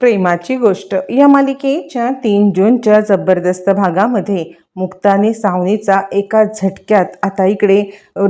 प्रेमाची गोष्ट. या मालिकेच्या तीन जूनच्या जबरदस्त भागामध्ये मुक्ताने सावनीचा एका झटक्यात आता इकडे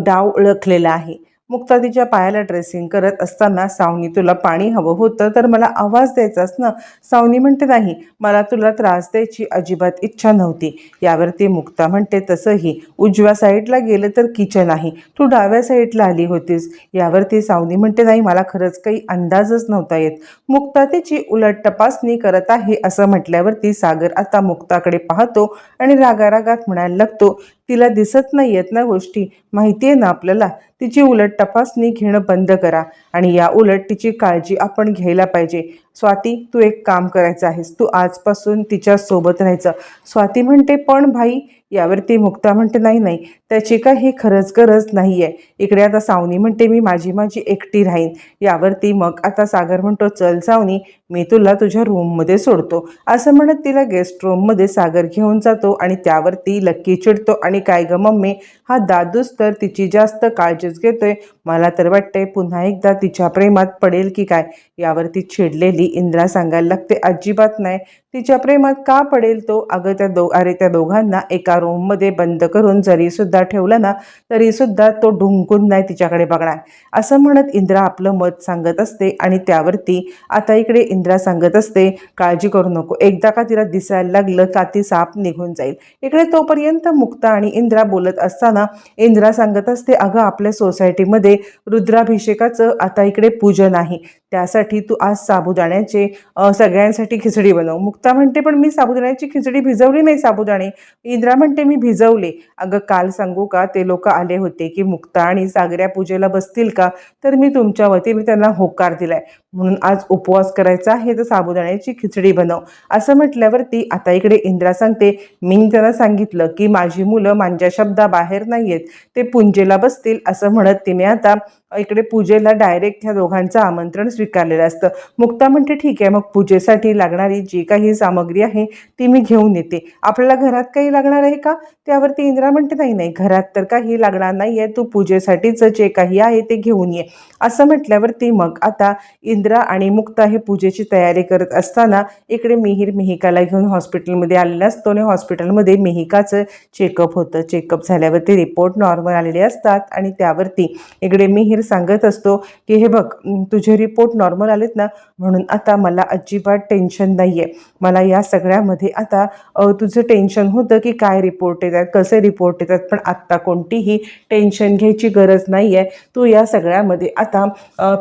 डाव ओळखलेला आहे. मुक्ता तिच्या पायाला ड्रेसिंग करत असताना सावनी तुला पाणी हवं होतं तर मला आवाज द्यायचाच ना. सावनी म्हणते नाही मला तुला त्रास द्यायची अजिबात इच्छा नव्हती. यावरती मुक्ता म्हणते तसंही उजव्या साईडला गेलं तर किचन आहे. तू डाव्या साईडला आली होतीस. यावरती सावनी म्हणते नाही मला खरंच काही अंदाजच नव्हता येत. मुक्ता तिची उलट तपासणी करत आहे असं म्हटल्यावरती सागर आता मुक्ताकडे पाहतो आणि रागारागात म्हणायला लागतो तिला दिसत नाही येत ना गोष्टी. माहिती आहे ना आपल्याला? तिची उलट तपासणी घेणं बंद करा आणि या उलट तिची काळजी आपण घ्यायला पाहिजे. स्वाती तू एक काम करायचं आहेस. तू आजपासून तिच्या सोबत राहायचं. स्वाती म्हणते पण भाई यावरती मुक्ता म्हणते नाही नाही त्याची काही खरंच गरज नाही आहे इकडे आता सावनी म्हणते मी माझी माझी एकटी राहीन. यावरती मग आता सागर म्हणतो चल सावनी मी तुला तुझ्या रूममध्ये सोडतो. असं म्हणत तिला गेस्ट रूममध्ये सागर घेऊन जातो आणि त्यावरती लक्की चिडतो. आणि काय ग मम्मी हा दादूच तर तिची जास्त काळजीच घेतोय. मला तर वाटतंय पुन्हा एकदा तिच्या प्रेमात पडेल की काय? यावरती चिडलेली इंद्रा सांगायला लागते अजिबात नाही. तिच्या प्रेमात का पडेल तो? अगं त्या दो अरे त्या दोघांना एका रूममध्ये बंद करून जरीसुद्धा ठेवलं ना तरीसुद्धा तो ढुंकून नाही तिच्याकडे बघणार. असं म्हणत इंद्रा आपलं मत सांगत असते आणि त्यावरती आता इकडे इंद्रा सांगत असते काळजी करू नको. एकदा का तिला दिसायला लागलं का ती साप निघून जाईल. इकडे तोपर्यंत मुक्ता आणि इंद्रा बोलत असताना इंद्रा सांगत असते अगं आपल्या सोसायटीमध्ये रुद्राभिषेकाचं आता इकडे पूजन आहे. त्यासाठी तू आज साबुदाण्याचे सगळ्यांसाठी खिचडी बनव. मुक्त मुक्ता म्हणते पण मी साबुदाण्याची खिचडी भिजवली नाही साबुदाणे. इंद्रा म्हणते मी भिजवले. अगं काल सांगू का ते लोक आले होते की मुक्ता आणि सागऱ्या पूजेला बसतील का? तर मी तुमच्या वतीने त्यांना होकार दिलाय. म्हणून आज उपवास करायचा आहे तर साबुदाण्याची खिचडी बनव. असं म्हटल्यावरती आता इकडे इंद्रा सांगते मी त्यांना सांगितलं की माझी मुलं माझ्या शब्दाबाहेर नाही आहेत ते पुंजेला बसतील असं म्हणत तिने आता इकडे पूजेला डायरेक्ट ह्या दोघांचं आमंत्रण स्वीकारलेलं असतं. मुक्ता म्हणते ठीक आहे मग पूजेसाठी लागणारी जी काही सामग्री आहे ती मी घेऊन येते. आपल्याला घरात काही लागणार आहे का? त्यावरती इंद्रा म्हणते नाही नाही घरात तर काही लागणार नाही आहे तू पूजेसाठीचं जे काही आहे ते घेऊन ये. असं म्हटल्यावरती मग आता इंद्रा आणि मुक्ता हे पूजेची तयारी करत असताना इकडे मिहीर मिहिकाला घेऊन हॉस्पिटलमध्ये आलेला असतो आणि हॉस्पिटलमध्ये मिहिकाचं चेकअप होतं. चेकअप झाल्यावरती रिपोर्ट नॉर्मल आलेले असतात आणि त्यावरती इकडे मिहीर सांगत असतो की हे बघ तुझे रिपोर्ट नॉर्मल आलेत ना म्हणून आता मला अजिबात टेन्शन नाही आहे मला या सगळ्यामध्ये आता तुझं टेन्शन होतं की काय रिपोर्ट येतात कसे रिपोर्ट येतात पण आत्ता कोणतीही टेन्शन घ्यायची गरज नाही आहे तू या सगळ्यामध्ये आता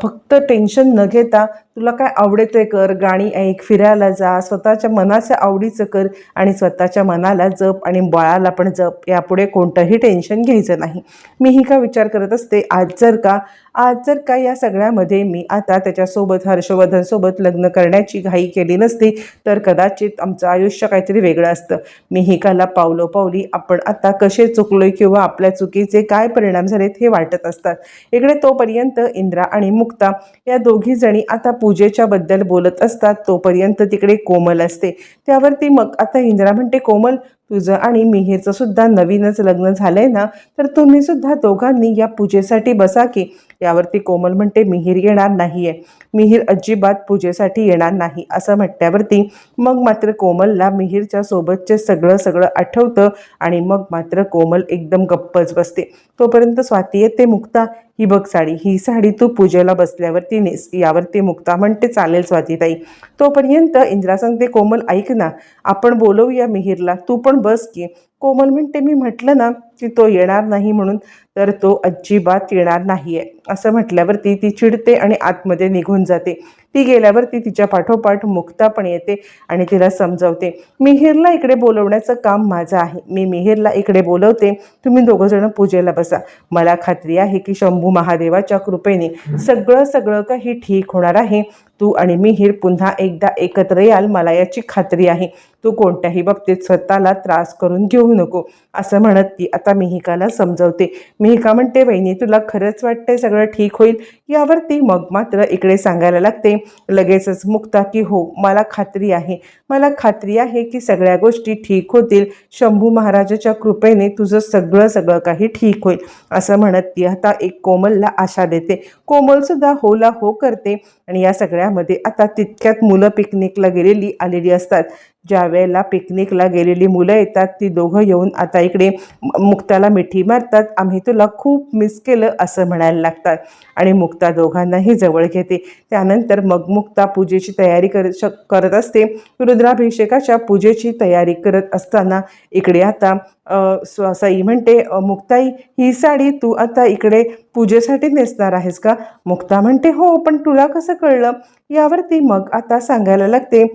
फक्त टेन्शन न घेता तुला काय आवडते कर? गाणी ऐक फिरायला जा स्वतःच्या मनाच्या आवडीचं कर आणि स्वतःच्या मनाला जप आणि बाळाला पण जप. यापुढे कोणतंही टेन्शन घ्यायचं नाही. मीही का विचार करत असते? आज जर का आज जर का या सगळ्यामध्ये मी आता त्याच्यासोबत हर्षवर्धनसोबत लग्न करण्याची घाई केली नसती तर कदाचित आमचं आयुष्य काहीतरी वेगळं असतं. मी हिकाला पावलो पावली आपण आता कसे चुकलोय किंवा आपल्या चुकीचे काय परिणाम झालेत हे वाटत असतात. इकडे तोपर्यंत इंद्रा आणि मुक्ता या दोघी जणी आता पूजेच्या बद्दल बोलत असतात तोपर्यंत तिकडे कोमल असते. त्यावरती मग आता इंद्रा म्हणते कोमल तुझं आणि मिहीरचं सुद्धा नवीनच लग्न झालंय ना तर तुम्ही सुद्धा दोघांनी या पूजेसाठी बसा की. यावरती कोमल म्हणते मिहीर येणार नाही आहे मिहीर अजिबात पूजेसाठी येणार नाही असं म्हटल्यावरती मग मात्र कोमलला मिहीरच्या सोबतचे सगळं सगळं आठवतं आणि मग मात्र कोमल एकदम गप्पच बसते. तोपर्यंत स्वाती येते मुक्ता ही बघ साडी ही साडी तू पूजेला बसल्यावरती नेस यावरती मुक्ता म्हणते चालेल स्वातीताई. तोपर्यंत इंदिरा सांगते कोमल ऐक ना आपण बोलवूया मिहीरला तू पण बस की. कोमल म्हणते मी म्हटलं ना की तो येणार नाही म्हणून तर तो अजिबात येणार नाही आहे असं म्हटल्यावरती ती चिडते आणि आतमध्ये निघून जाते. ती गेल्यावरती तिच्या पाठोपाठ मुक्ता पण येते आणि तिला समजावते मिहिरला इकडे बोलवण्याचं काम माझं आहे. मी मिहिरला इकडे बोलवते. तुम्ही दोघंजणं पूजेला बसा. मला खात्री आहे की शंभू महादेवाच्या कृपेने सगळं सगळं काही ठीक होणार आहे. तू आणि मिहीर पुन्हा एकदा एकत्र याल मला याची खात्री आहे. तू कोणत्याही बाबतीत स्वतःला त्रास करून घेऊ नको. असं म्हणत ती आता मिहिकाला समजवते. मिहिका म्हणते वहिनी तुला खरंच वाटतंय सगळं ठीक होईल? यावरती मग मात्र इकडे सांगायला लागते लगेचच मुक्ता की हो मला खात्री आहे. मला खात्री आहे की सगळ्या गोष्टी ठीक होतील. शंभू महाराजाच्या कृपेने तुझं सगळं सगळं काही ठीक होईल. असं म्हणत ती आता एक कोमलला आशा देते. कोमल सुद्धा होला हो करते. आणि या सगळ्यामध्ये आता तितक्यात मुलं पिकनिकला गेलेली आलेली असतात. ज्या वेळेला पिकनिकला गेलेली मुलं येतात ती दोघं येऊन आता इकडे मुक्ताला मिठी मारतात. आम्ही तुला खूप मिस केलं असं म्हणायला लागतात आणि मुक्ता दोघांनाही जवळ घेते. त्यानंतर मग मुक्ता पूजेची तयारी कर शक करत असते. रुद्राभिषेकाच्या पूजेची तयारी करत असताना इकडे आता अ, सई म्हणते मुक्ताई ही साडी तू आता इकडे पूजेसाठी नेसणार आहेस का? मुक्ता म्हणते हो पण तुला कसं कळलं? यावरती मग आता सांगायला लागते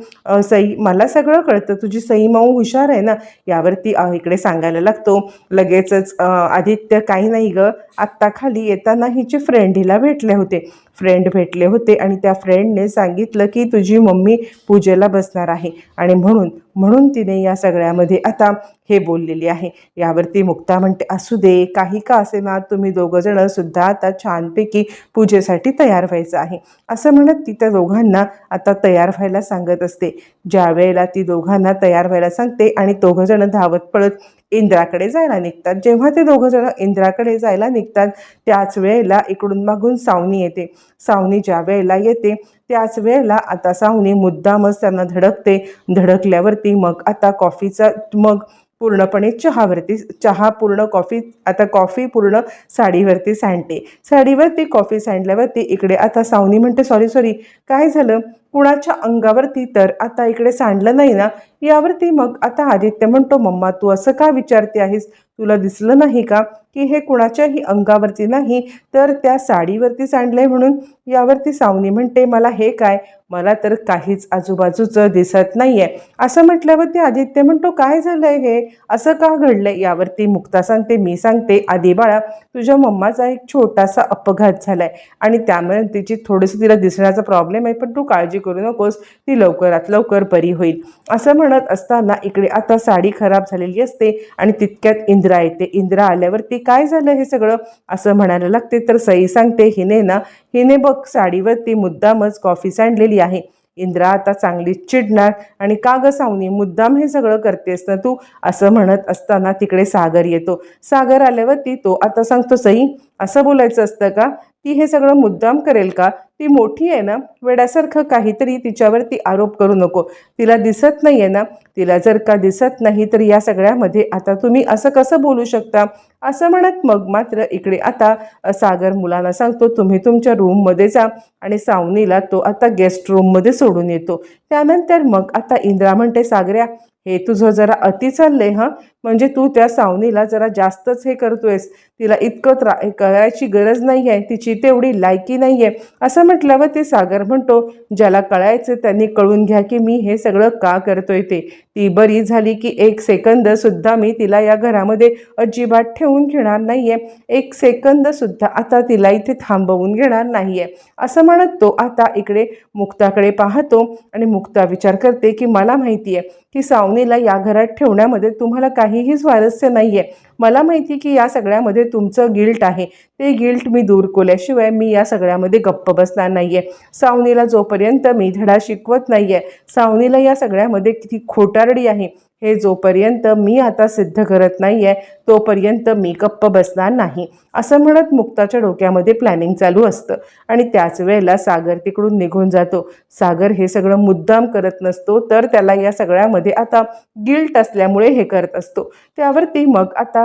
सई मला सगळं कळतं. तुझी सई माऊ हुशार आहे ना? यावरती इकडे सांगायला लागतो लगेचच आदित्य काही नाही ग. आत्ता खाली येताना हिचे फ्रेंड हिला भेटले होते. फ्रेंड भेटले होते आणि त्या फ्रेंडने सांगितलं की तुझी मम्मी पूजेला बसणार आहे. आणि म्हणून म्हणून तिने या सगळ्यामध्ये आता हे बोललेली आहे. यावरती मुक्ता म्हणते असू दे काही का असे ना तुम्ही दोघंजणं सुद्धा आता छानपैकी पूजेसाठी तयार व्हायचं आहे. असं म्हणत ती त्या दोघांना आता तयार व्हायला सांगत असते. ज्या वेळेला ती दोघांना तयार व्हायला सांगते आणि दोघंजणं धावत पळत इंद्राकडे जायला निघतात. जेव्हा ते दोघं जण इंद्राकडे जायला निघतात त्याच वेळेला इकडून मागून सावनी येते. सावनी ज्या वेळेला येते त्याच वेळेला आता सावनी मुद्दामच त्यांना धडकते. धडकल्यावरती मग आता कॉफीचा मग पूर्णपणे चहावरती चहा पूर्ण कॉफी आता कॉफी पूर्ण साडीवरती सांडते. साडीवरती कॉफी सांडल्यावरती इकडे आता सावनी म्हणते सॉरी सॉरी काय झालं? कुणाच्या अंगावरती तर आता इकडे सांडलं नाही ना? यावरती मग आता आदित्य म्हणतो मम्मा तू असं का विचारते आहेस? तुला दिसलं नाही का की हे कुणाच्याही अंगावरती नाही? तर त्या साडीवरती सांडलंय म्हणून. यावरती सावनी म्हणते मला हे काय? मला तर काहीच आजूबाजूचं दिसत नाही आहे असं म्हटल्यावरती आदित्य म्हणतो काय झालंय हे? असं का घडलंय? यावरती मुक्ता सांगते मी सांगते. आधी बाळा तुझ्या मम्माचा एक छोटासा अपघात झालाय आणि त्यामुळे तिची थोडंसं तिला दिसण्याचा प्रॉब्लेम आहे पण तू काळजी करू नकोस. ती लवकरात लवकर बरी होईल. असं म्हणत असताना इकडे आता साडी खराब झालेली असते आणि तितक्यात इंद्रा येते इंद्रा आल्यावरती काय झालं हे सगळं? असं म्हणायला लागते. तर सई सांगते हिने ना हिने बघ साडीवरती मुद्दामच कॉफी सांडलेली आहे. इंद्रा आता चांगली चिडणार आणि का ग सावनी मुद्दाम हे सगळं करतेस ना तू? असं म्हणत असताना तिकडे सागर येतो. सागर आल्यावरती तो आता सांगतो सई असं बोलायचं असतं का? ती हे सगळं मुद्दाम करेल का? ती मोठी आहे ना वेड्यासारखं काहीतरी तिच्यावरती आरोप करू नको. तिला दिसत नाही आहे ना तिला जर का दिसत नाही तर या सगळ्यामध्ये आता तुम्ही असं कसं बोलू शकता? असं म्हणत मग मात्र इकडे आता सागर मुलांना सांगतो तुम्ही तुमच्या रूममध्ये जा आणि सावनीला तो आता गेस्ट रूममध्ये सोडून येतो. त्यानंतर मग आता इंद्रा म्हणते सागऱ्या हे तुझं जरा अति चाललंय हां म्हणजे तू त्या सावनीला जरा जास्तच हे करतोयस. तिला इतकं त्रा कळायची गरज नाही आहे तिची तेवढी लायकी नाही आहे असं म्हटल्यावर ते सागर म्हणतो ज्याला कळायचं त्यांनी कळून घ्या की मी हे सगळं का करतोय ते. ती बरी झाली की एक सेकंदसुद्धा मी तिला या घरामध्ये अजिबात ठेवून घेणार नाही आहे एक सेकंदसुद्धा आता तिला इथे थांबवून घेणार नाही आहे असं म्हणत तो आता इकडे मुक्ताकडे पाहतो आणि मुक्ता विचार करते की मला माहिती आहे की सावनीला या घरात ठेवण्यामध्ये तुम्हाला काहीही स्वारस्य नाही आहे मला माहिती की या सगळ्यामध्ये तुमचं गिल्ट आहे. ते गिल्ट मी दूर केल्याशिवाय मी या सगळ्यामध्ये गप्प बसणार नाही आहे सावनीला जोपर्यंत मी धडा शिकवत नाही आहे सावनीला या सगळ्यामध्ये किती खोटारडी आहे. हे जोपर्यंत मी आता सिद्ध करत नाही आहे तोपर्यंत मी गप्प बसणार नाही. असं म्हणत मुक्ताच्या डोक्यामध्ये प्लॅनिंग चालू असतं. आणि त्याच वेळेला सागर तिकडून निघून जातो. सागर हे सगळं मुद्दाम करत नसतो तर त्याला या सगळ्यामध्ये आता गिल्ट असल्यामुळे हे करत असतो. त्यावरती मग आता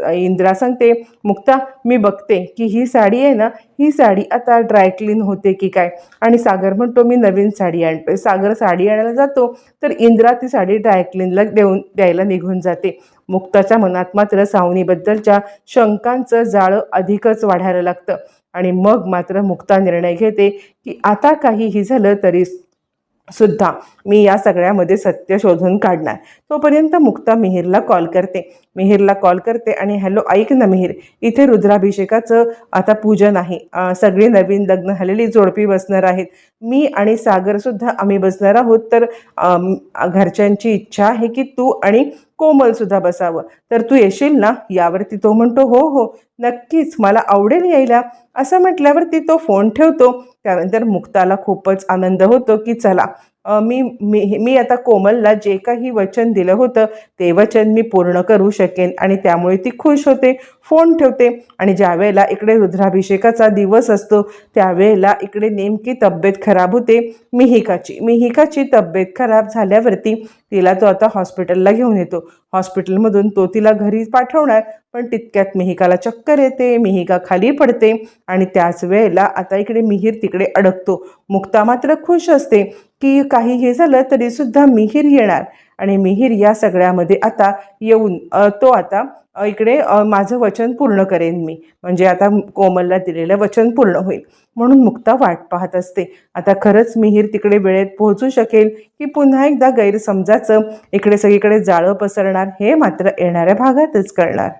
अ, इंद्रा सांगते मुक्ता मी बघते की ही साडी आहे ना ही साडी आता ड्रायक्लीन होते की काय? आणि सागर म्हणतो मी नवीन साडी आणतोय. सागर साडी आणायला जातो तर इंद्रा ती साडी ड्रायक्लीनला देऊन द्यायला निघून जाते. मुक्ताच्या मनात मात्र सावनीबद्दलच्या शंकांचं जाळं अधिकच वाढायला लागतं. आणि मग मात्र मुक्ता निर्णय घेते की आता काहीही झालं तरी सुद्धा मी या सगळ्यामध्ये सत्य शोधून काढणार. तोपर्यंत मुक्ता मिहिरला कॉल करते. मिहिरला कॉल करते आणि हॅलो ऐक ना मिहीर इथे रुद्राभिषेकाचं आता पूजन आहे. सगळी नवीन लग्न झालेली जोडपी बसणार आहेत. मी आणि सागरसुद्धा आम्ही बसणार आहोत. तर घरच्यांची इच्छा आहे की तू आणि कोमलसुद्धा बसावं. तर तू येशील ना? यावरती तो म्हणतो हो हो नक्कीच. मला आवडेल यायला. असं म्हटल्यावरती तो फोन ठेवतो. त्यानंतर मुक्ताला खूपच आनंद होतो की चला मी मी मी आता कोमलला जे काही वचन दिलं होतं ते वचन मी पूर्ण करू शकेन आणि त्यामुळे ती खुश होते फोन ठेवते. आणि ज्यावेळेला इकडे रुद्राभिषेकाचा दिवस असतो त्यावेळेला इकडे नेमकी तब्येत खराब होते. मिहिकाची मिहिकाची तब्येत खराब झाल्यावरती तिला तो आता हॉस्पिटलला घेऊन येतो. हॉस्पिटलमधून तो तिला घरी पाठवणार पण तितक्यात मिहिकाला चक्कर येते मिहिका खाली पडते आणि त्याच वेळेला आता इकडे मिहीर तिकडे अडकतो. मुक्ता मात्र खुश असते. की काही हे झालं तरीसुद्धा मिहीर येणार. आणि मिहीर या सगळ्यामध्ये आता येऊन तो आता इकडे माझं वचन पूर्ण करेन मी. म्हणजे आता कोमलला दिलेलं वचन पूर्ण होईल. म्हणून मुक्ता वाट पाहत असते. आता खरंच मिहीर तिकडे वेळेत पोहोचू शकेल की पुन्हा एकदा गैरसमजाचं इकडे सगळीकडे जाळं पसरणार हे मात्र येणाऱ्या भागातच कळणार.